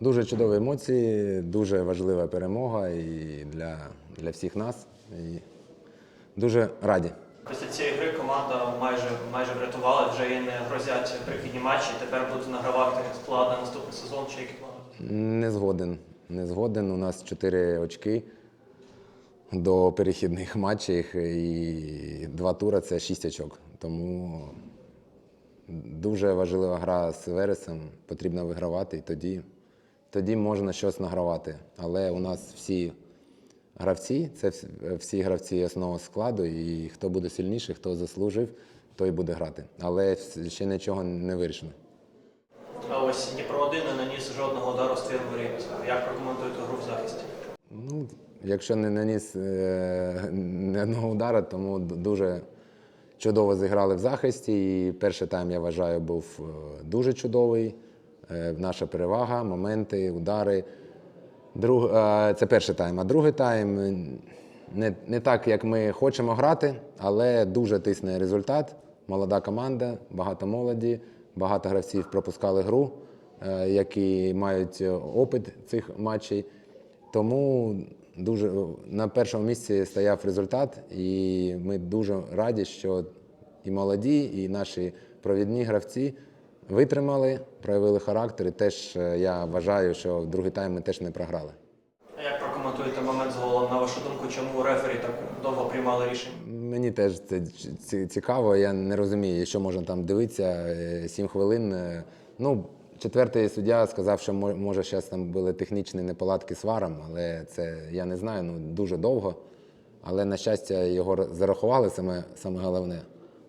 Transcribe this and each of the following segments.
Дуже чудові емоції, дуже важлива перемога і для, для всіх нас. І дуже раді. Після цієї гри команда майже майже врятувала, вже їй не грозять прихідні матчі. Тепер будуть награвати склад на наступний сезон чи які плани. Не згоден. Не згоден. У нас 4 очки до перехідних матчів і два тури це 6 очок. Тому дуже важлива гра з Вересом. Потрібно вигравати, і тоді, тоді можна щось награвати. Але у нас всі гравці, це всі гравці основного складу, і хто буде сильніший, хто заслужив, той буде грати. Але ще нічого не вирішено. А ось Дніпро 1 не наніс жодного удару з твір воріт. Як прокоментуєте гру в захисті? Ну, якщо не наніс е, ні одного удара, тому дуже чудово зіграли в захисті. І перший тайм, я вважаю, був е, дуже чудовий. Е, Наша перевага, моменти, удари. Друг, е, це перший тайм. А другий тайм е, не, не так, як ми хочемо грати, але дуже тисне результат. Молода команда, багато молоді, багато гравців пропускали гру, які мають опит цих матчів. Тому дуже на першому місці стояв результат, і ми дуже раді, що і молоді, і наші провідні гравці витримали, проявили характер. І теж е, я вважаю, що в другий тайм ми теж не програли. А як прокоментуєте момент з голом? На вашу думку, чому рефері так довго приймали рішення? Мені теж це цікаво. Я не розумію, що можна там дивитися. 7 хвилин. е, Ну, четвертий суддя сказав, що мо- може зараз там були технічні неполадки з варом, але це я не знаю, ну дуже довго. Але на щастя, його зарахували саме, саме головне.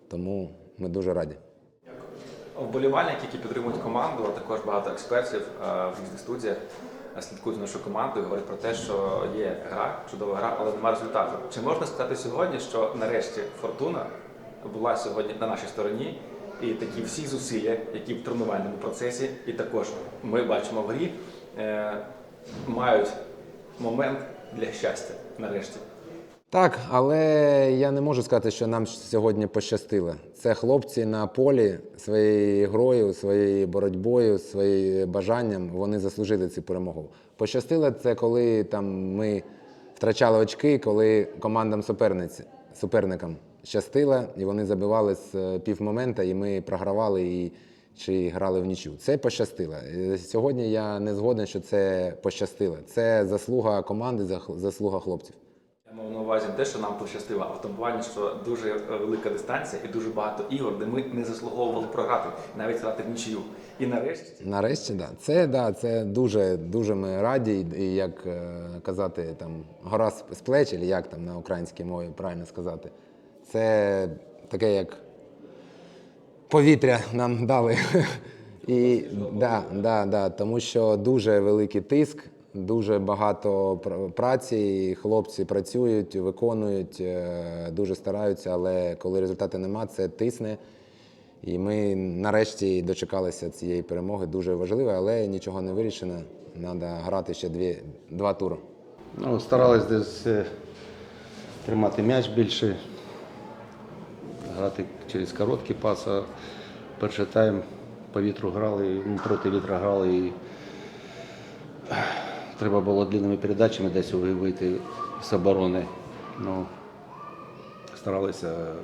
Тому ми дуже раді. Вболівальники, які підтримують команду, а також багато експертів е, в різних студіях е, слідкують за нашою командою, говорять про те, що є гра, чудова гра, але немає результату. Чи можна сказати сьогодні, що нарешті фортуна була сьогодні на нашій стороні, і такі всі зусилля, які в тренувальному процесі, і також ми бачимо в грі, е, мають момент для щастя нарешті. Так, але я не можу сказати, що нам сьогодні пощастило. Це хлопці на полі своєю грою, своєю боротьбою, своїм бажанням вони заслужили цю перемогу. Пощастило це, коли там ми втрачали очки, коли командам суперниці, суперникам щастило, і вони забивали з е, півмомента, і ми програвали і чи грали в нічю. Це пощастило. Е, Сьогодні я не згоден, що це пощастило. Це заслуга команди, заслуга хлопців. Я мав на увазі те, що нам пощастило, а в тому плані, що дуже е, велика дистанція і дуже багато ігор, де ми не заслуговували програти, навіть грати в нічию. І нарешті Нарешті, да. Це да, це дуже дуже ми раді, і- як е, казати, там гора з плеч, чи як там на українській мові правильно сказати. Це таке, як повітря нам дали. І да, да, да, тому що дуже великий тиск, дуже багато праці. Хлопці працюють, виконують, е, дуже стараються, але коли результату нема, це тисне. І ми нарешті дочекалися цієї перемоги. Дуже важливо, але нічого не вирішено. Треба грати ще дві, два тури. Ну, старались десь е, тримати м'яч більше, грати через короткі паси. Перший тайм по вітру грали, ну, проти вітра грали і треба було длинними передачами десь вийти з оборони. Ну, старалися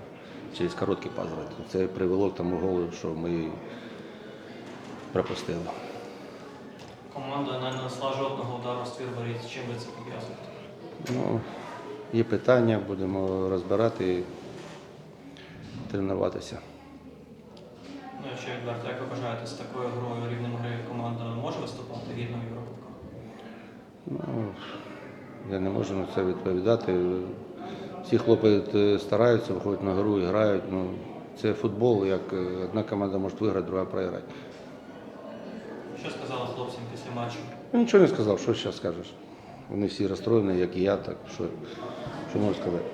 через короткий пас грати. Це привело к тому голу, що ми пропустили. Команда не нанесла жодного удару з воріт. З чим ви це пов'язуєте? Ну, є питання, будемо розбирати і тренуватися. Ну, якщо відверто, як ви вважаєте, з такою грою рівнем гри команда може виступати гідно в Європі? Ну, я не можу на це відповідати. Всі хлопці е, стараються, виходять на гру і грають. Ну, це футбол, як е, одна команда може виграти, друга програти. Що сказали хлопцям після матчу? Я нічого не сказав, що зараз скажеш. Вони всі розстроєні, як і я, так що, що можу сказати.